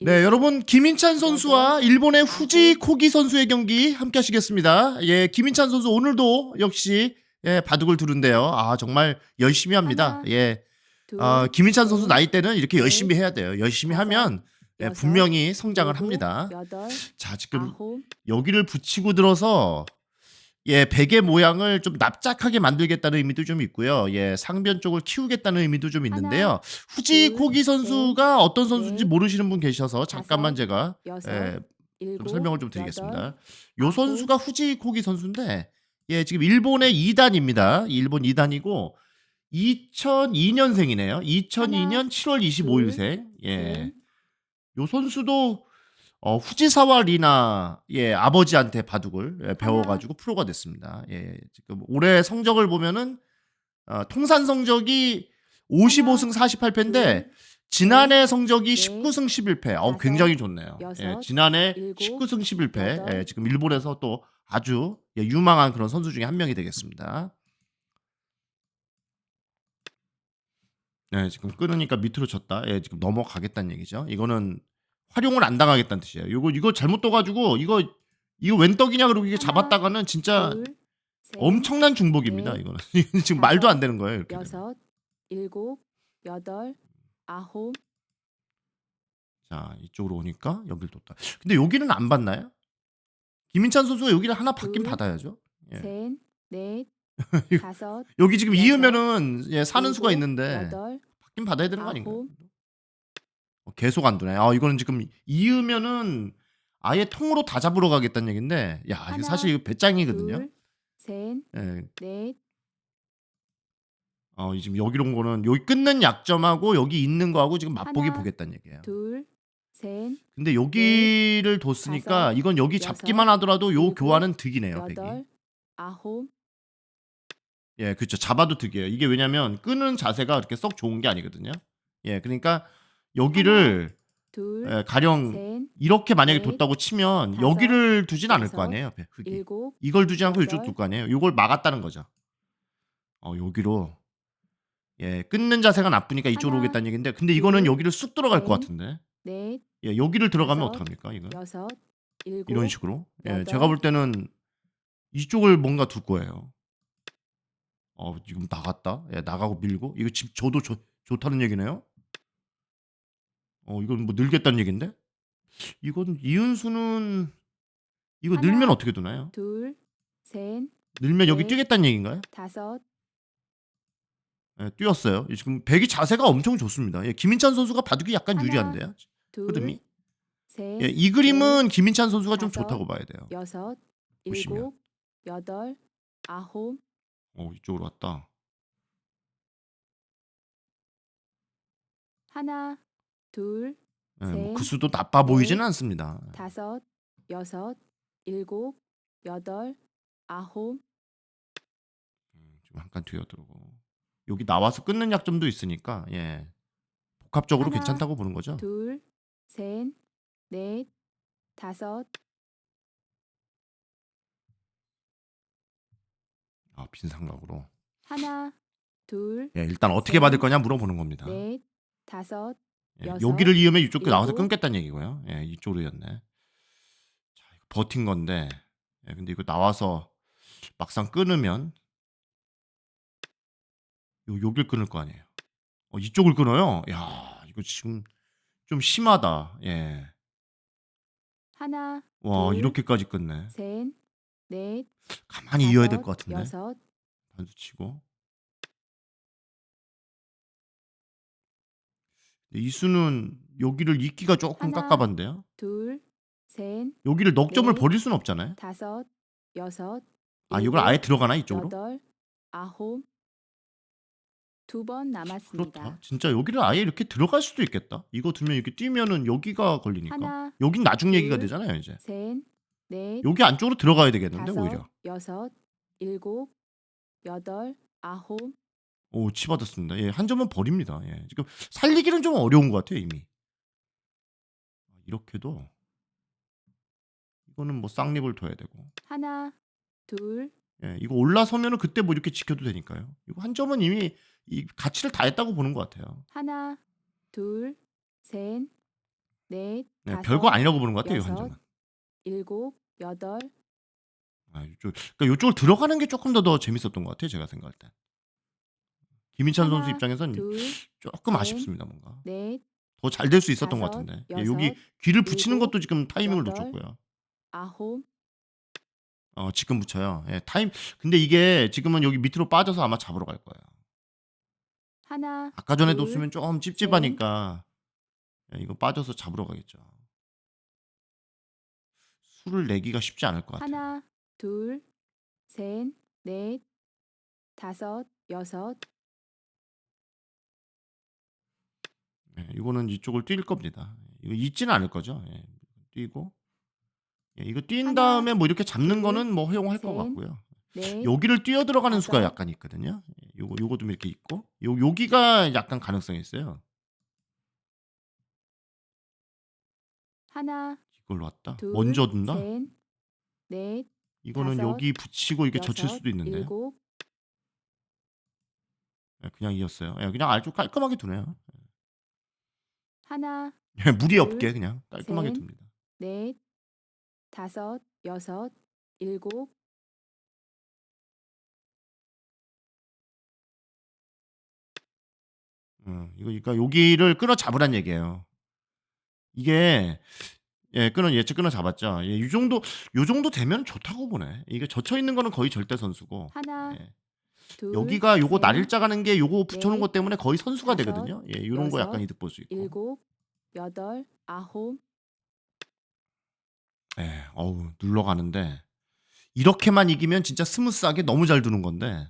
네, 여러분 김인찬 선수와 여덟, 일본의 후지 아홉. 코기 선수의 경기 함께 하시겠습니다. 예, 김인찬 선수 오늘도 역시 예, 바둑을 두른데요. 아, 정말 열심히 합니다. 예. 둘, 아, 김인찬 선수 셋, 나이 때는 이렇게 넷, 열심히 해야 돼요. 열심히 하면 예, 분명히 성장을 합니다. 자, 지금 여기를 붙이고 들어서 예, 베개 모양을 좀 납작하게 만들겠다는 의미도 좀 있고요. 예, 상변 쪽을 키우겠다는 의미도 좀 있는데요. 후지 둘, 코기 선수가 어떤 선수인지 넷, 모르시는 분 계셔서 잠깐만 다섯, 제가 여섯, 예, 좀 일곱, 설명을 좀 여덟, 드리겠습니다. 요 아홉. 선수가 후지 코기 선수인데 예, 지금 일본의 2단입니다. 일본 2단이고 2002년생이네요. 2002년 7월 25일생. 예. 셋, 요 선수도 어, 후지사와 리나 예 아버지한테 바둑을 예, 배워가지고 프로가 됐습니다. 예 지금 올해 성적을 보면은 어, 통산 성적이 55승 48패인데 둘, 지난해 성적이 넷, 19승 11패. 어 굉장히 좋네요. 예, 지난해 일곱, 19승 11패. 여덟. 예, 지금 일본에서 또 아주 예, 유망한 그런 선수 중에 한 명이 되겠습니다. 네, 지금 끊으니까 밑으로 쳤다. 예, 지금 넘어가겠다는 얘기죠. 이거는 활용을 안 당하겠다는 뜻이에요. 이거 이거 잘못 떠가지고 이거 이거 웬 떡이냐 그러고 이게 잡았다가는 진짜 둘, 셋, 엄청난 중복입니다. 넷, 이거는 지금 말도 안 되는 거예요. 이렇게 되면. 여섯, 일곱, 여덟, 아홉, 자 이쪽으로 오니까 여길 뒀다. 근데 여기는 안 받나요? 김인찬 선수가 여기를 하나 받긴 둘, 받아야죠. 예. 셋, 넷, 다섯, 여기 지금 여섯, 이으면은 예, 사는 수가 일곱, 있는데 여덟, 받긴 받아야 되는 거 아닌가요? 아홉. 어, 계속 안 두네. 아 이거는 지금 이으면은 아예 통으로 다 잡으러 가겠다는 얘긴데, 야 이게 하나, 사실 이거 배짱이거든요. 둘, 셋, 예, 넷, 어 지금 여기로 온 거는 여기 끊는 약점하고 여기 있는 거하고 지금 맛보기 하나, 보겠다는 얘기예요. 둘, 셋, 근데 여기를 뒀으니까 다섯, 이건 여기 잡기만 하더라도 요 일곱, 교환은 득이네요. 백이. 여덟, 아홉, 예, 그렇죠. 잡아도 득이에요. 이게 왜냐면 끄는 자세가 그렇게 썩 좋은 게 아니거든요. 예, 그러니까 여기를 둘, 예, 가령 셋, 이렇게 만약에 넷, 뒀다고 치면 다섯, 여기를 두진 않을 거 여섯, 아니에요. 배- 흙이. 일곱, 이걸 두지 않고 이쪽 여덟. 둘 거 아니에요. 이걸 막았다는 거죠. 어, 여기로 예, 끊는 자세가 나쁘니까 이쪽으로 하나, 오겠다는 얘기인데 근데 이거는 둘, 여기를 쑥 들어갈 것 셋, 같은데. 넷, 예, 여기를 들어가면 다섯, 어떡합니까, 이거? 여섯, 일곱, 이런 식으로. 예, 여덟. 제가 볼 때는 이쪽을 뭔가 둘 거예요. 어, 지금 나갔다. 예, 나가고 밀고. 이거 집 저도 좋 좋다는 얘기네요. 어, 이건 뭐 늘겠다는 얘긴데? 이건 이은수는 이거 하나, 늘면 어떻게 두나요? 둘, 셋, 늘면 여기 넷. 뛰겠다는 얘기인가요? 다섯, 예, 뛰었어요. 이 지금 백이 자세가 엄청 좋습니다. 예, 김인찬 선수가 바둑이 약간 하나, 유리한데요. 둘, 흐름이. 셋, 예, 이 그림은 김인찬 선수가 좀 다섯, 좋다고 봐야 돼요. 여섯, 보시면. 일곱, 여덟, 아홉, 어, 이쪽으로 왔다. 하나, 둘, 예, 뭐그 셋, 수도 나빠 보이지는 넷, 않습니다. 다섯, 여섯, 일곱, 여덟, 아홉, 음, 한칸 뒤어들고 여기 나와서 끊는 약점도 있으니까 예 복합적으로 하나, 괜찮다고 보는 거죠. 둘, 셋, 넷, 다섯, 아, 빈삼각으로. 하나, 둘, 예, 일단 어떻게 셋, 받을 거냐 물어보는 겁니다. 넷, 다섯, 예, 여섯, 여기를 이으면 이쪽 나와서 일곱. 끊겠다는 얘기고요. 예, 이쪽으로 였네. 자, 이거 버틴 건데. 예, 근데 이거 나와서 막상 끊으면 요 여길 끊을 거 아니에요. 어, 이쪽을 끊어요. 야, 이거 지금 좀 심하다. 예. 하나, 와, 둘, 이렇게까지 끊네. 셋, 넷, 가만히 이어야 될 다섯, 것 같은데. 여섯, 반수 치고. 이 수는 여기를 잇기가 조금 하나, 깝깝한데요. 둘, 셋, 여기를 넉 점을 넷, 버릴 수는 없잖아요. 다섯, 여섯, 아, 이걸 아예 들어가나 이쪽으로? 여덟, 아홉, 두 번 남았습니다. 그렇다. 진짜 여기를 아예 이렇게 들어갈 수도 있겠다. 이거 두면 이렇게 뛰면은 여기가 걸리니까. 하나, 여긴 나중 얘기가 둘, 되잖아요, 이제. 셋, 넷, 여기 안쪽으로 들어가야 되겠는데 다섯, 오히려. 여섯, 일곱, 여덟, 아홉, 오, 치받았습니다. 예, 한 점은 버립니다. 예. 지금 살리기는 좀 어려운 것 같아요, 이미. 이렇게도 이거는 뭐 쌍립을 둬야 되고. 하나, 둘, 예, 이거 올라서면은 그때 뭐 이렇게 지켜도 되니까요. 이거 한 점은 이미 이 가치를 다 했다고 보는 것 같아요. 하나, 둘, 셋, 넷, 네, 다섯, 별거 아니라고 보는 것 같아요. 이 여섯, 한점은. 일곱, 여덟, 아, 이쪽 그러니까 요쪽으로 들어가는 게 조금 더 더 재밌었던 것 같아요. 제가 생각할 때. 김민찬 선수 하나, 입장에선 둘, 조금 셋, 아쉽습니다. 뭔가 넷, 더 잘 될 수 있었던 것 다섯, 같은데 예, 여섯, 여기 귀를 붙이는 일곱, 것도 지금 타이밍을 여덟, 놓쳤고요. 아홉, 어, 지금 붙여요. 예, 타임. 근데 이게 지금은 여기 밑으로 빠져서 아마 잡으러 갈 거예요. 하나, 아까 전에 둘, 뒀으면 좀 찝찝하니까 예, 이거 빠져서 잡으러 가겠죠. 수를 내기가 쉽지 않을 것 같아요. 하나, 둘, 셋, 넷, 다섯, 여섯, 예, 이거는 이쪽을 뛸 겁니다. 이거 있지는 않을 거죠. 예, 뛰고 예, 이거 뛴 하나, 다음에 뭐 이렇게 잡는 둘, 거는 뭐 허용할 것 셋, 같고요. 넷, 여기를 뛰어 들어가는 수가 다섯. 약간 있거든요. 예, 요거 요거 좀 이렇게 있고 요 여기가 약간 가능성이 있어요. 하나, 이걸로 왔다. 둘, 먼저 둔다. 셋, 넷, 이거는 다섯, 여기 붙이고 이게 젖힐 여섯, 수도 있는데 일곱, 예, 그냥 이었어요. 예, 그냥 아주 깔끔하게 두네요. 하나, 예, 무리 둘, 없게 그냥 깔끔하게 셋, 둡니다. 넷, 다섯, 여섯, 일곱, 음, 이거 그러니까 여기를 끊어 잡으란 얘기예요. 이게 예, 끊어 예측 끊어 잡았죠. 예, 이 정도 요 정도 되면 좋다고 보네. 이게 젖혀 있는 거는 거의 절대 선수고. 하나, 예. 둘, 여기가 요거 셋, 날일자 가는 게 요거 붙여 놓은 넷, 것 때문에 거의 선수가 다섯, 되거든요. 예, 요런 거 여섯, 약간 이득 볼 수 있고. 일곱, 여덟, 아홉, 예, 어우, 눌러가는데 이렇게만 이기면 진짜 스무스하게 너무 잘 두는 건데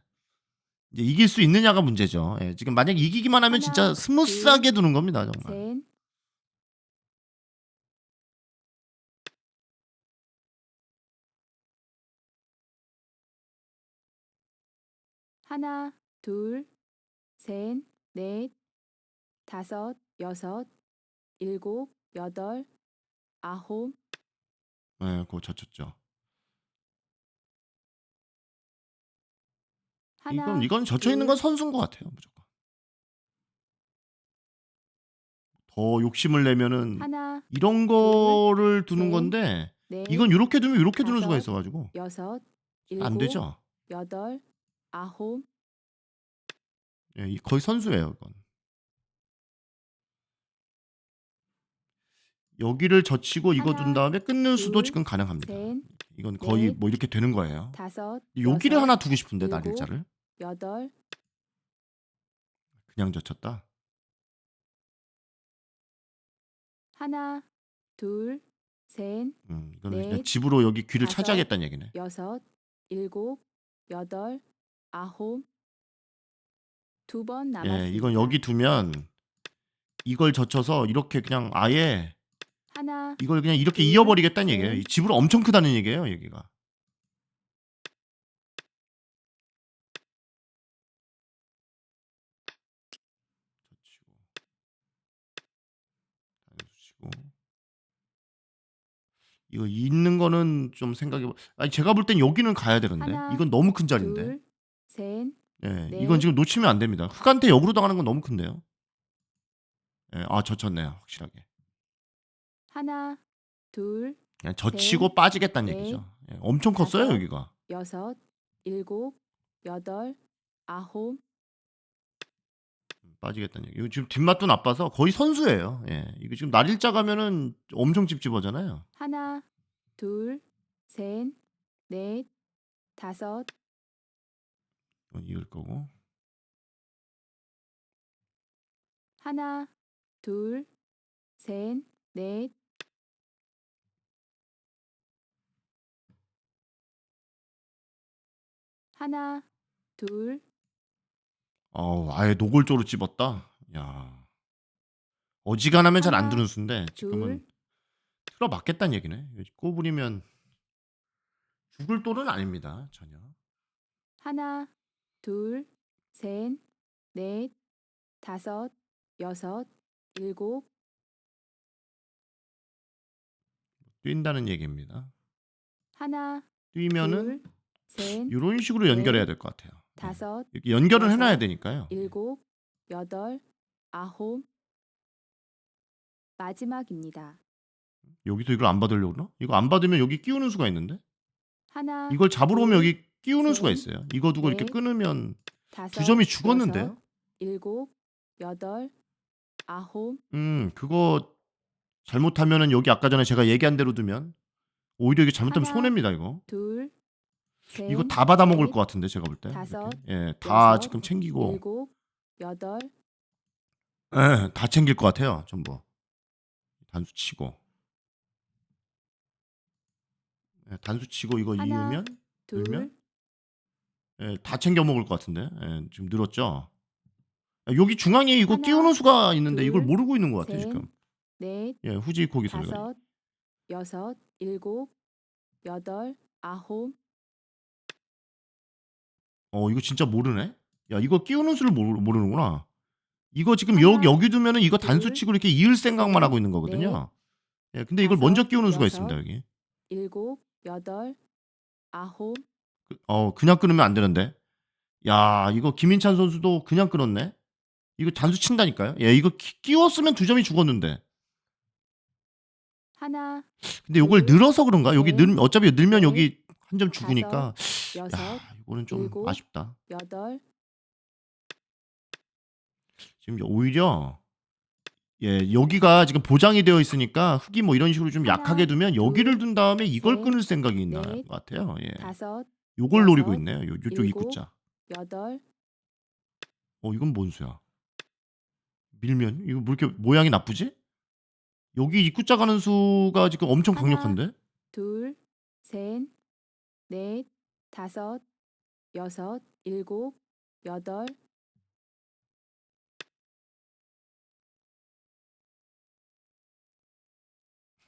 이제 이길 수 있느냐가 문제죠. 예, 지금 만약 이기기만 하면 하나, 진짜 스무스하게 두는 겁니다, 정말. 셋, 하나, 둘, 셋, 넷, 다섯, 여섯, 일곱, 여덟, 아홉, 예, 그거 젖혔죠. 하나, 이건 이건 젖혀 있는 둘, 건 선수인 것 같아요, 무조건. 더 욕심을 내면은 하나, 이런 거를 두는 셋, 건데 넷, 이건 이렇게 두면 이렇게 두는 수가 다섯, 있어가지고 여섯, 안 일곱, 되죠. 여덟, 아홉, 예, 이- 거의 선수예요, 이건. 여기를 젖히고 이거 둔 하나, 다음에 끊는 수도 둘, 지금 가능합니다. 셋, 이건 거의 넷, 뭐 이렇게 되는 거예요. 다섯, 여기를 여섯, 하나 두고 싶은데 일곱, 날일자를 여덟, 그냥 젖혔다. 하나, 둘, 셋, 음, 이거는 그냥 넷, 집으로 여기 귀를 다섯, 차지하겠다는 얘기네. 여섯, 일곱, 여덟, 아홉, 두번 남았습니다. 예, 이건 여기 두면 이걸 젖혀서 이렇게 그냥 아예 하나, 이걸 그냥 이렇게 둘, 이어버리겠다는 셋. 얘기예요. 이 집으로 엄청 크다는 얘기예요, 여기가. 젖히고, 치고. 이거 있는 거는 좀 생각해 봐. 아니 제가 볼 땐 여기는 가야 되는데 하나, 이건 너무 큰 자리인데. 둘, 셋, 예, 넷. 이건 지금 놓치면 안 됩니다. 흑한테 역으로 당하는 건 너무 큰데요. 예, 아 젖혔네요, 확실하게. 하나, 둘, 그냥 젖히고 셋, 빠지겠다는 넷, 얘기죠. 예, 엄청 컸어요 다섯, 여기가. 여섯, 일곱, 여덟, 아홉, 빠지겠다는 얘기. 이거 지금 뒷맛도 나빠서 거의 선수예요. 예, 이거 지금 날 일자 가면은 엄청 찝찝하잖아요. 하나, 둘, 셋, 넷, 다섯, 이건 이을 거고. 하나, 둘, 셋, 넷, 하나, 둘, 어우, 아예 노골적으로 찝었다. 야, 어지간하면 잘 안 하나, 드는 수인데 지금은 둘, 틀어 맞겠다는 얘기네. 꼬부리면 죽을 또는 아닙니다 전혀. 하나, 둘, 셋, 넷, 다섯, 여섯, 일곱, 뛴다는 얘기입니다. 하나, 뛰면은 둘, 셋, 이런 식으로 연결해야 될 것 같아요. 예. 다섯, 이렇게 연결을 여섯, 해놔야 되니까요. 일곱, 여덟, 아홉, 마지막입니다. 여기서 이걸 안 받으려고 그러나? 이거 안 받으면 여기 끼우는 수가 있는데? 하나, 이걸 잡으러 오면 둘, 여기 끼우는 수가 셋, 있어요. 이거 두고 이렇게 넷, 끊으면 다섯, 두 점이 죽었는데요? 여섯, 일곱, 여덟, 아홉, 음, 그거 잘못하면은 여기 아까 전에 제가 얘기한 대로 두면 오히려 이게 잘못하면 하나, 손해입니다, 이거. 둘, 셋, 이거 다 받아 먹을 넷, 것 같은데 제가 볼 때. 다섯, 이렇게. 예, 다 여섯, 지금 챙기고 일곱, 여덟, 예, 다 챙길 것 같아요, 전부. 단수 치고. 예, 단수 치고 이거 하나, 이으면 둘, 늘면? 예, 다 챙겨 먹을 것 같은데. 예, 지금 늘었죠. 아, 여기 중앙에 이거 끼우는 수가 있는데 이걸 둘, 모르고 있는 것 같아요, 셋, 지금. 넷, 예, 후지 고기 소리가. 다섯, 여섯, 일곱, 여덟, 아홉, 어, 이거 진짜 모르네. 야, 이거 끼우는 수를 모르, 모르는구나. 이거 지금 하나, 여기 여기 두면은 이거 둘, 단수 치고 이렇게 이을 생각만 셋, 하고 있는 거거든요. 예, 근데 이걸 다섯, 먼저 끼우는 수가 여섯, 있습니다, 여기. 일곱, 여덟, 아홉, 그- 어, 그냥 끊으면 안 되는데. 야, 이거 김인찬 선수도 그냥 끊었네. 이거 단수 친다니까요. 예, 이거 끼, 끼웠으면 두 점이 죽었는데. 하나, 근데 이걸 둘, 늘어서 그런가? 여기 셋, 늘 어차피 늘면 넷, 여기 한 점 죽으니까. 여섯, 야, 이거는 좀 일곱, 아쉽다. 여덟, 지금 오히려 예, 여기가 지금 보장이 되어 있으니까 흙이 뭐 이런 식으로 좀 하나, 약하게 두면 여기를 둔 다음에 이걸 셋, 끊을 생각이 있나 넷, 것 같아요. 예. 다섯, 요걸 노리고 여섯, 있네요. 요, 요쪽 일곱, 입구자. 여덟, 어, 이건 뭔 수야? 밀면 이거 뭐 이렇게 모양이 나쁘지? 여기 입구자 가는 수가 지금 엄청 하나, 강력한데? 둘, 셋, 넷, 다섯, 여섯, 일곱, 여덟,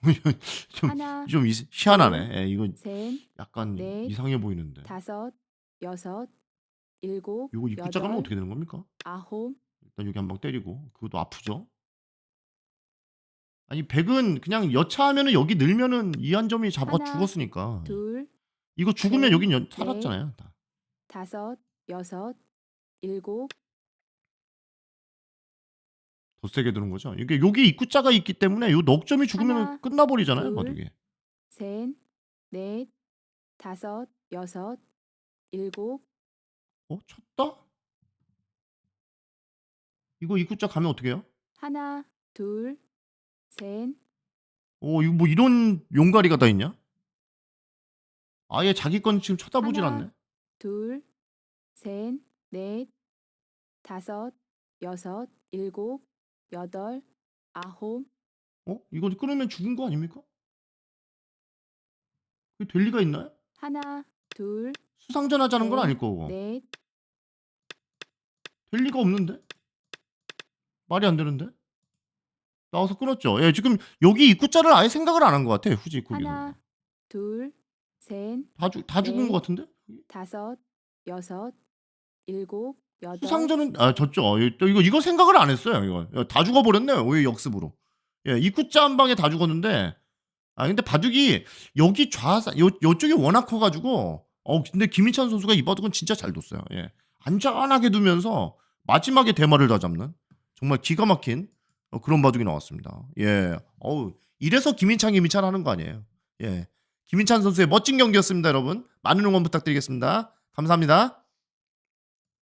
좀, 하나, 좀 이- 희한하네. 예, 이건 셋, 약간 넷, 이상해 보이는데. 다섯, 여섯, 일곱, 요거 입구자 가면 여덟, 어떻게 되는 겁니까? 아홉, 일단 여기 한 방 때리고 그것도 아프죠. 아니 백은 그냥 여차하면은 여기 늘면은 이한 점이 잡아 하나, 죽었으니까 둘, 이거 죽으면 셋, 여긴 연, 넷, 살았잖아요. 다. 다섯, 여섯, 일곱, 더 세게 드는 거죠. 이게 여기 입구자가 있기 때문에 요 넉 점이 죽으면 하나, 끝나버리잖아요. 둘, 바둑이. 셋, 넷, 다섯, 여섯, 일곱, 어 쳤다? 이거 입구자 가면 어떻게 해요? 하나, 둘, 셋, 어 이거 뭐 이런 용가리가 다 있냐? 아예 자기 건 지금 쳐다보질 하나, 않네. 둘, 셋, 넷, 다섯, 여섯, 일곱, 여덟, 아홉, 어 이거 끊으면 죽은 거 아닙니까? 그게 될 리가 있나요? 하나, 둘, 수상전 하자는 건 셋, 아닐 거고. 넷, 될 리가 없는데? 말이 안 되는데? 나와서 끊었죠. 예, 지금 여기 입구자를 아예 생각을 안 한 것 같아. 후지 고기. 하나, 둘, 셋, 다, 죽, 다 죽은 넷, 것 같은데? 다섯, 여섯, 일곱, 여덟, 수상전은 아 졌죠. 예, 또 이거 이거 생각을 안 했어요. 이거 야, 다 죽어버렸네요. 오히려 역습으로. 예, 입구자 한 방에 다 죽었는데. 아 근데 바둑이 여기 좌사 요 요쪽이 워낙 커가지고 어 근데 김희찬 선수가 이 바둑은 진짜 잘 뒀어요. 예, 안전하게 두면서 마지막에 대마를 다 잡는 정말 기가 막힌 어, 그런 바둑이 나왔습니다. 예, 어우 이래서 김인찬 김인찬 하는 거 아니에요. 예, 김인찬 선수의 멋진 경기였습니다, 여러분. 많은 응원 부탁드리겠습니다. 감사합니다.